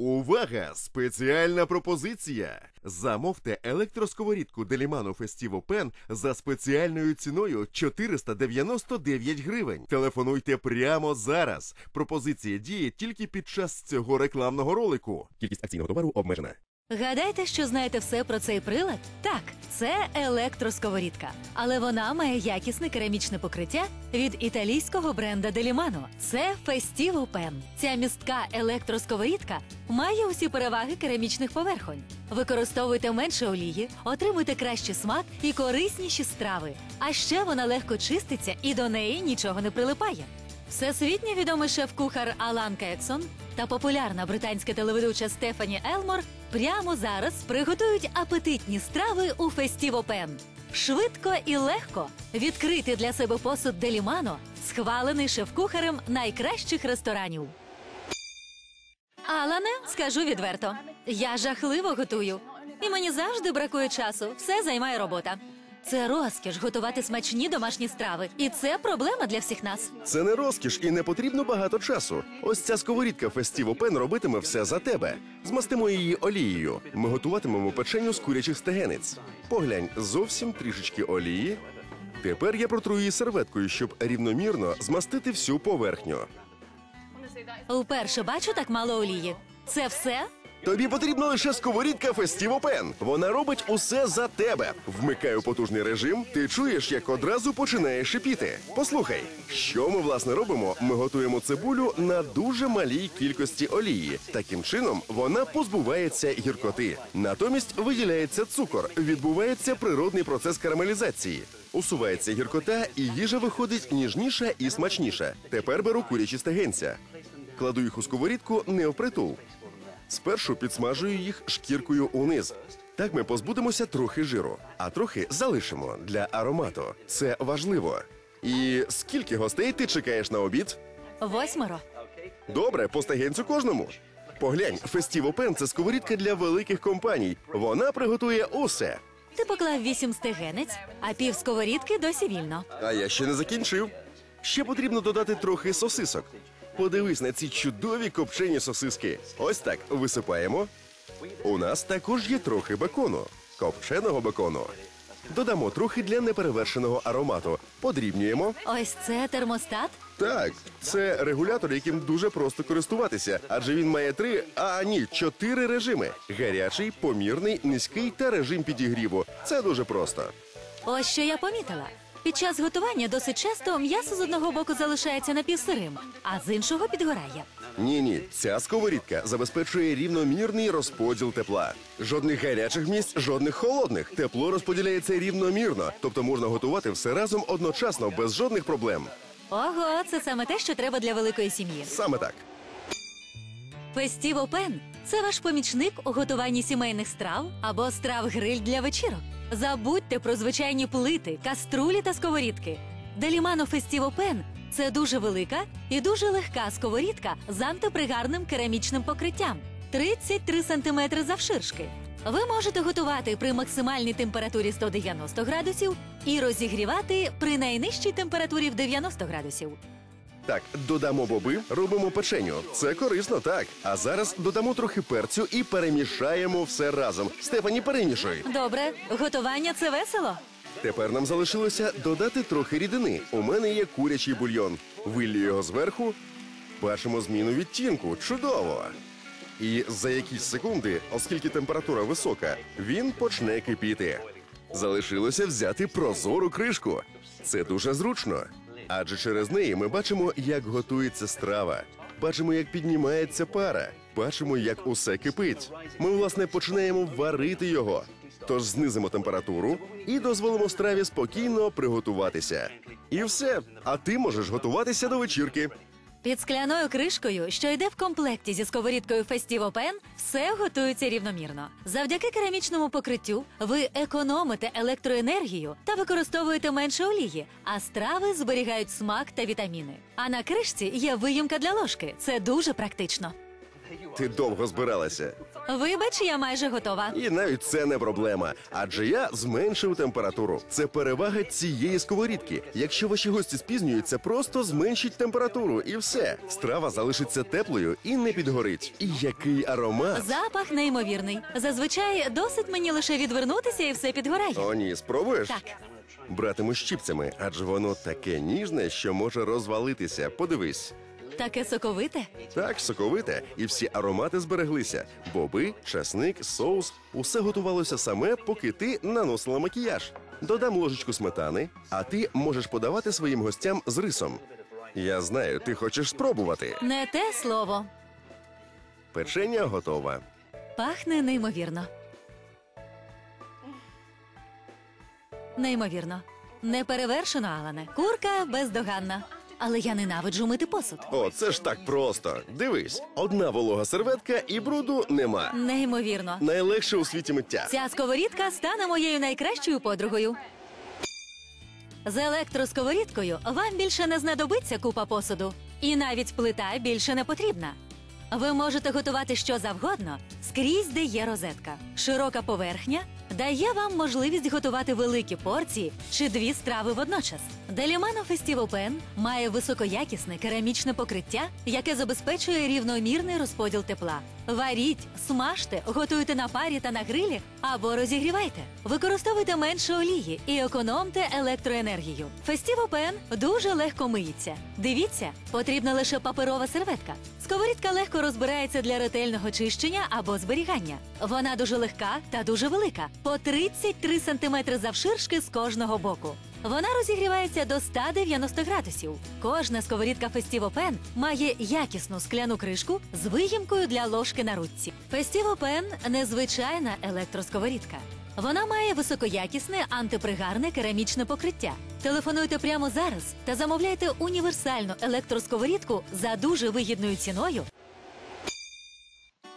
Увага! Спеціальна пропозиція! Замовте електросковорідку Делімано Festivo Pen за спеціальною ціною 499 гривень. Телефонуйте прямо зараз. Пропозиція діє тільки під час цього рекламного ролику. Кількість акційного товару обмежена. Гадаєте, що знаєте все про цей прилад? Так, це електросковорідка. Але вона має якісне керамічне покриття від італійського бренда Делімано. Це Festivo Pen. Ця містка електросковорідка має усі переваги керамічних поверхонь. Використовуйте менше олії, отримуйте кращий смак і корисніші страви. А ще вона легко чиститься і до неї нічого не прилипає. Всесвітньо відомий шеф-кухар Алан Кетсон та популярна британська телеведуча Стефані Елмор прямо зараз приготують апетитні страви у Фестіво Пен. Швидко і легко відкрити для себе посуд Делімано, схвалений шеф-кухарем найкращих ресторанів. Алане, скажу відверто, я жахливо готую. І мені завжди бракує часу. Все займає робота. Це розкіш готувати смачні домашні страви, і це проблема для всіх нас. Це не розкіш і не потрібно багато часу. Ось ця сковорідка Festivo Pen робитиме все за тебе. Змастимо її олією. Ми готуватимемо печеню з курячих стегенець. Поглянь, зовсім трішечки олії. Тепер я протру її серветкою, щоб рівномірно змастити всю поверхню. Вперше бачу так мало олії. Це все? Тобі потрібна лише сковорідка Festivo Pen. Вона робить усе за тебе. Вмикаю потужний режим. Ти чуєш, як одразу починає шипіти. Послухай, що ми власне робимо? Ми готуємо цибулю на дуже малій кількості олії. Таким чином вона позбувається гіркоти. Натомість виділяється цукор, відбувається природний процес карамелізації. Усувається гіркота, і їжа виходить ніжніша і смачніша. Тепер беру курячі стегенця. Кладу їх у сковорідку не впритул. Спершу підсмажую їх шкіркою униз. Так ми позбудемося трохи жиру, а трохи залишимо для аромату. Це важливо. І скільки гостей ти чекаєш на обід? Восьмеро. Добре, по кожному. Поглянь, Festivo Pen – це сковорідка для великих компаній. Вона приготує усе. Ти поклав вісім стегенець, а пів сковорідки досі вільно. А я ще не закінчив. Ще потрібно додати трохи сосисок. Подивись на ці чудові копчені сосиски. Ось так висипаємо. У нас також є трохи бекону, копченого бекону. Додамо трохи для неперевершеного аромату. Подрібнюємо. Ось це термостат. Так, це регулятор, яким дуже просто користуватися, адже він має три, а ні, чотири режими: гарячий, помірний, низький та режим підігріву. Це дуже просто. Ось що я помітила. Під час готування досить часто м'ясо з одного боку залишається напівсирим, а з іншого підгорає. Ні, ні, ця сковорідка забезпечує рівномірний розподіл тепла. Жодних гарячих місць, жодних холодних. Тепло розподіляється рівномірно, тобто можна готувати все разом одночасно без жодних проблем. Ого, це саме те, що треба для великої сім'ї. Саме так. Фестіво Пен це ваш помічник у готуванні сімейних страв або страв гриль для вечірок. Забудьте про звичайні плити, каструлі та сковорідки. Делімано Фестіво Пен це дуже велика і дуже легка сковорідка з антипригарним керамічним покриттям 33 см завширшки. Ви можете готувати при максимальній температурі 190 градусів і розігрівати при найнижчій температурі в 90 градусів. Так, додамо боби, робимо печеню. Це корисно, так. А зараз додамо трохи перцю і перемішаємо все разом. Стефані, перемішуй. Добре, готування це весело. Тепер нам залишилося додати трохи рідини. У мене є курячий бульйон. Виллю його зверху. Бачимо зміну відтінку. Чудово! І за якісь секунди, оскільки температура висока, він почне кипіти. Залишилося взяти прозору кришку. Це дуже зручно. Адже через неї ми бачимо, як готується страва. Бачимо, як піднімається пара. Бачимо, як усе кипить. Ми, власне, починаємо варити його. Тож знизимо температуру і дозволимо страві спокійно приготуватися. І все. А ти можеш готуватися до вечірки. Під скляною кришкою, що йде в комплекті зі сковорідкою Festivo Pen, все готується рівномірно. Завдяки керамічному покриттю ви економите електроенергію та використовуєте менше олії, а страви зберігають смак та вітаміни. А на кришці є виїмка для ложки. Це дуже практично. Ти довго збиралася. Вибач, я майже готова. І навіть це не проблема, адже я зменшив температуру. Це перевага цієї сковорідки. Якщо ваші гості спізнюються, просто зменшіть температуру і все. Страва залишиться теплою і не підгорить. І який аромат! Запах неймовірний. Зазвичай досить мені лише відвернутися і все підгорає. О, ні, спробуєш? Так, Братиму щіпцями, адже воно таке ніжне, що може розвалитися. Подивись. Таке соковите. Так, соковите, і всі аромати збереглися. Боби, часник, соус усе готувалося саме, поки ти наносила макіяж. Додам ложечку сметани, а ти можеш подавати своїм гостям з рисом. Я знаю, ти хочеш спробувати. Не те слово. Печення готова. Пахне неймовірно. Неймовірно. Неперевершено, Алане. Курка бездоганна. Але я ненавиджу мити посуд. О, це ж так просто. Дивись, одна волога серветка і бруду нема. Неймовірно. Найлегше у світі миття. Ця сковорідка стане моєю найкращою подругою. З електросковорідкою вам більше не знадобиться купа посуду, і навіть плита більше не потрібна. Ви можете готувати що завгодно скрізь, де є розетка. Широка поверхня дає вам можливість готувати великі порції чи дві страви водночас. Делімано Festival Pen має високоякісне керамічне покриття, яке забезпечує рівномірний розподіл тепла. Варіть, смажте, готуйте на парі та на грилі або розігрівайте. Використовуйте менше олії і економте електроенергію. Festival Pen дуже легко миється. Дивіться, потрібна лише паперова серветка. Сковорідка легко розбирається для ретельного чищення або зберігання. Вона дуже легка та дуже велика, по 33 см завширшки з кожного боку. Вона розігрівається до 190 градусів. Кожна сковорідка Festivo Pen має якісну скляну кришку з виїмкою для ложки на ручці. Festivo Pen – незвичайна електросковорідка. Вона має високоякісне антипригарне керамічне покриття. Телефонуйте прямо зараз та замовляйте універсальну електросковорідку за дуже вигідною ціною.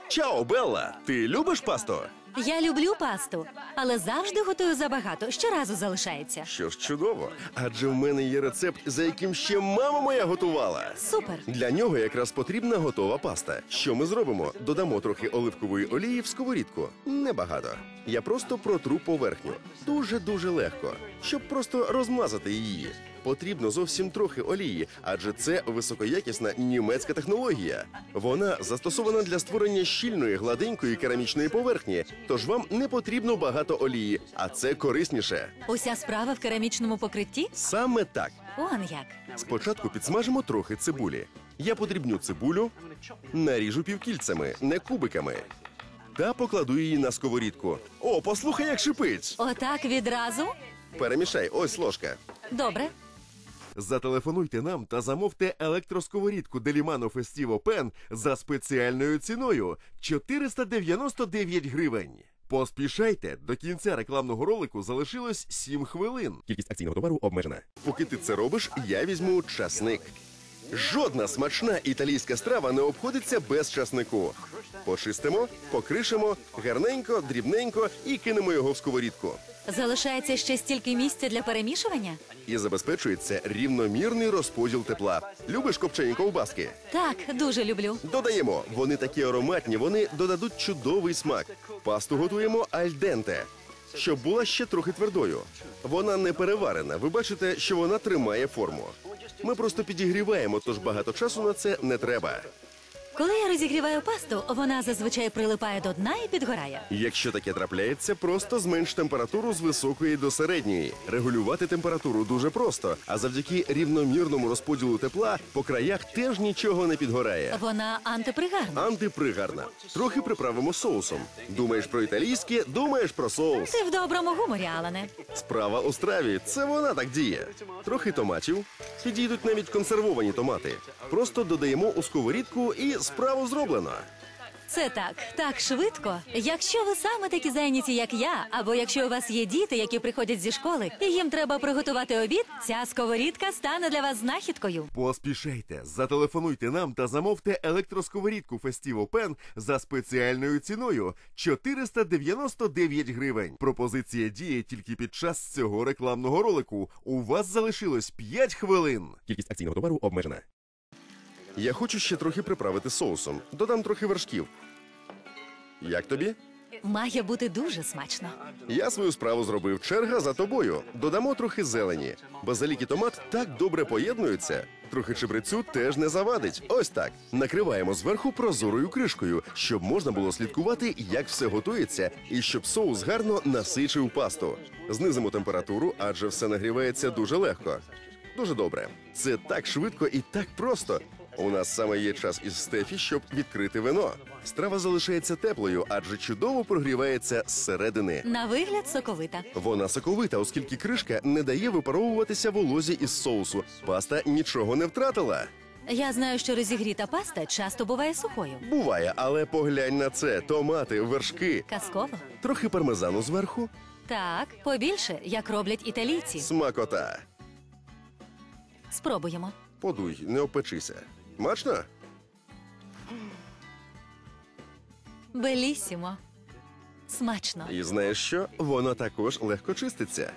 Чао, Белла! Ти любиш пасту? Я люблю пасту, але завжди готую забагато. Щоразу залишається. Що ж чудово, адже в мене є рецепт, за яким ще мама моя готувала. Супер! Для нього якраз потрібна готова паста. Що ми зробимо? Додамо трохи оливкової олії в сковорідку. Небагато. Я просто протру поверхню. Дуже дуже легко, щоб просто розмазати її. Потрібно зовсім трохи олії, адже це високоякісна німецька технологія. Вона застосована для створення щільної гладенької керамічної поверхні, тож вам не потрібно багато олії, а це корисніше. Уся справа в керамічному покритті? Саме так. Он як. Спочатку підсмажимо трохи цибулі. Я подрібню цибулю, наріжу півкільцями, не кубиками. Та покладу її на сковорідку. О, послухай, як шипить. Отак відразу? Перемішай, ось ложка. Добре. Зателефонуйте нам та замовте електросковорідку Делімано Фестіво Пен за спеціальною ціною 499 гривень. Поспішайте, до кінця рекламного ролику залишилось 7 хвилин. Кількість акційного товару обмежена. Поки ти це робиш, я візьму часник. Жодна смачна італійська страва не обходиться без часнику. Почистимо, покришимо, гарненько, дрібненько і кинемо його в сковорідку. Залишається ще стільки місця для перемішування? І забезпечується рівномірний розподіл тепла. Любиш копчені ковбаски? Так, дуже люблю. Додаємо, вони такі ароматні, вони додадуть чудовий смак. Пасту готуємо альденте, щоб була ще трохи твердою. Вона не переварена. Ви бачите, що вона тримає форму. Ми просто підігріваємо, тож багато часу на це не треба. Коли я розігріваю пасту, вона зазвичай прилипає до дна і підгорає. Якщо таке трапляється, просто зменш температуру з високої до середньої. Регулювати температуру дуже просто, а завдяки рівномірному розподілу тепла по краях теж нічого не підгорає. Вона антипригарна. Антипригарна. Трохи приправимо соусом. Думаєш про італійське, думаєш про соус. Ти в доброму гуморі, Алане. Справа у страві. Це вона так діє. Трохи томатів. Підійдуть навіть консервовані томати. Просто додаємо у сковорідку і справу зроблено. Це так, так швидко. Якщо ви саме такі зайняті, як я, або якщо у вас є діти, які приходять зі школи, і їм треба приготувати обід, ця сковорідка стане для вас знахідкою. Поспішайте, зателефонуйте нам та замовте електросковорідку Festivo Pen за спеціальною ціною 499 гривень. Пропозиція діє тільки під час цього рекламного ролику. У вас залишилось 5 хвилин. Кількість акційного товару обмежена. Я хочу ще трохи приправити соусом. Додам трохи вершків. Як тобі? Має бути дуже смачно. Я свою справу зробив. Черга за тобою. Додамо трохи зелені. Базилік і томат так добре поєднуються. Трохи чебрецю теж не завадить. Ось так. Накриваємо зверху прозорою кришкою, щоб можна було слідкувати, як все готується, і щоб соус гарно насичив пасту. Знизимо температуру, адже все нагрівається дуже легко. Дуже добре. Це так швидко і так просто. У нас саме є час із стефі, щоб відкрити вино. Страва залишається теплою, адже чудово прогрівається зсередини. На вигляд соковита. Вона соковита, оскільки кришка не дає випаровуватися волозі із соусу. Паста нічого не втратила. Я знаю, що розігріта паста часто буває сухою. Буває, але поглянь на це: томати, вершки, Казково. трохи пармезану зверху. Так, побільше, як роблять італійці. Смакота. Спробуємо. Подуй, не опечися. Смачно? Белісімо. Смачно. І знаєш що? Воно також легко чиститься.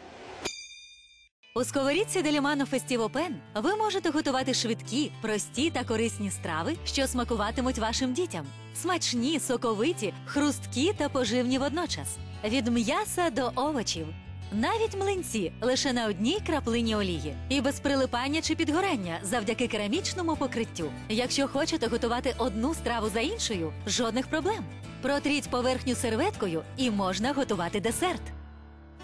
У сковорідці Делімано Фестіво Пен ви можете готувати швидкі, прості та корисні страви, що смакуватимуть вашим дітям. Смачні, соковиті, хрусткі та поживні водночас. Від м'яса до овочів. Навіть млинці лише на одній краплині олії і без прилипання чи підгорання завдяки керамічному покриттю. Якщо хочете готувати одну страву за іншою, жодних проблем. Протріть поверхню серветкою і можна готувати десерт.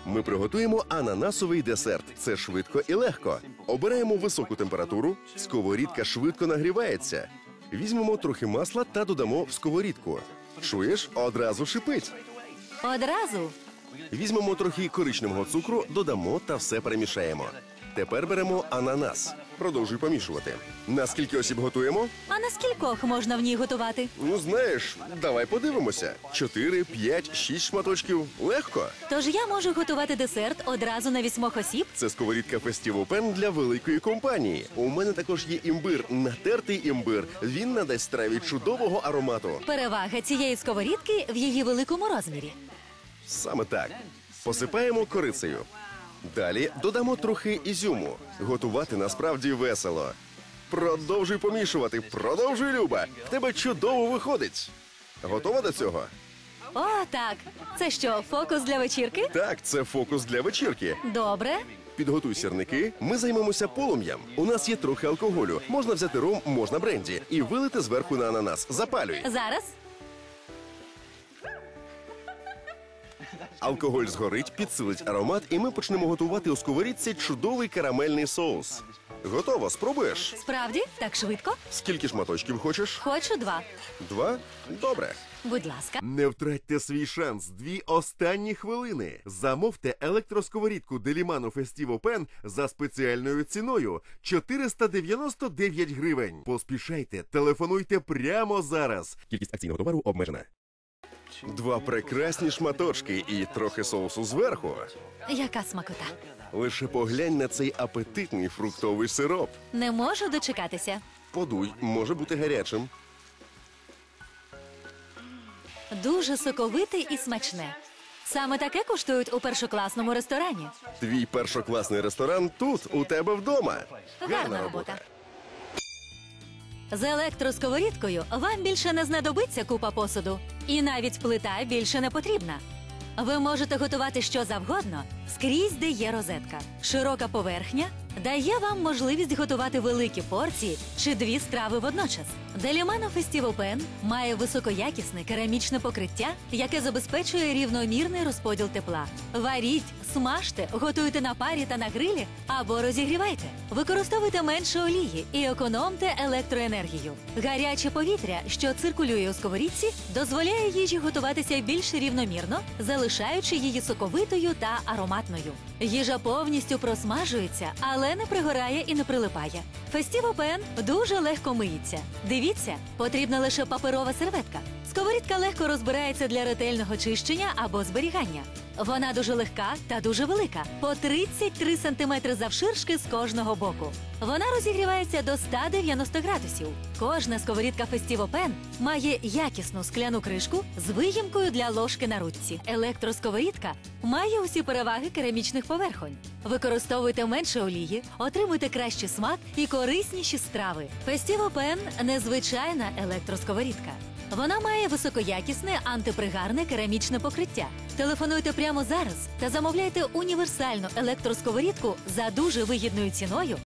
Ми приготуємо ананасовий десерт. Це швидко і легко. Обираємо високу температуру, сковорідка швидко нагрівається. Візьмемо трохи масла та додамо в сковорідку. Чуєш, одразу шипить. Одразу Візьмемо трохи коричневого цукру, додамо та все перемішаємо. Тепер беремо ананас. Продовжуй помішувати. На скільки осіб готуємо? А на скількох можна в ній готувати? Ну знаєш, давай подивимося: чотири, п'ять, шість шматочків. Легко. Тож я можу готувати десерт одразу на вісьмох осіб. Це сковорідка Festival Pen для великої компанії. У мене також є імбир, натертий імбир. Він надасть страві чудового аромату. Перевага цієї сковорідки в її великому розмірі. Саме так. Посипаємо корицею. Далі додамо трохи ізюму. Готувати насправді весело. Продовжуй помішувати, продовжуй, Люба. В тебе чудово виходить. Готова до цього? О, так. Це що, фокус для вечірки? Так, це фокус для вечірки. Добре. Підготуй сірники. Ми займемося полум'ям. У нас є трохи алкоголю. Можна взяти ром, можна бренді і вилити зверху на ананас. Запалюй. Зараз. Алкоголь згорить, підсилить аромат, і ми почнемо готувати у сковорідці чудовий карамельний соус. Готово, спробуєш? Справді, так швидко? Скільки шматочків хочеш? Хочу два. Два? Добре. Будь ласка. Не втратьте свій шанс. Дві останні хвилини. Замовте електросковорідку Делімано Фестіво Пен за спеціальною ціною 499 гривень. Поспішайте, телефонуйте прямо зараз. Кількість акційного товару обмежена. Два прекрасні шматочки і трохи соусу зверху. Яка смакота. Лише поглянь на цей апетитний фруктовий сироп. Не можу дочекатися. Подуй, може бути гарячим. Дуже соковите і смачне. Саме таке коштують у першокласному ресторані. Твій першокласний ресторан тут, у тебе вдома. Гарна робота. З електросковорідкою вам більше не знадобиться купа посуду, і навіть плита більше не потрібна. Ви можете готувати що завгодно скрізь, де є розетка. Широка поверхня дає вам можливість готувати великі порції чи дві страви водночас. Делімано Festival Pen має високоякісне керамічне покриття, яке забезпечує рівномірний розподіл тепла. Варіть, смажте, готуйте на парі та на грилі або розігрівайте. Використовуйте менше олії і економте електроенергію. Гаряче повітря, що циркулює у сковорідці, дозволяє їжі готуватися більш рівномірно, залишаючи її соковитою та ароматною. Їжа повністю просмажується, але не пригорає і не прилипає. Фестіво Пен дуже легко миється. Дивіться, потрібна лише паперова серветка. Сковорідка легко розбирається для ретельного чищення або зберігання. Вона дуже легка та дуже велика, по 33 см завширшки з кожного боку. Вона розігрівається до 190 градусів. Кожна сковорідка Festivo Pen має якісну скляну кришку з виїмкою для ложки на ручці. Електросковорідка має усі переваги керамічних поверхонь. Використовуйте менше олії, отримуйте кращий смак і корисніші страви. Festivo Pen – незвичайна електросковорідка. Вона має високоякісне антипригарне керамічне покриття. Телефонуйте прямо зараз та замовляйте універсальну електросковорідку за дуже вигідною ціною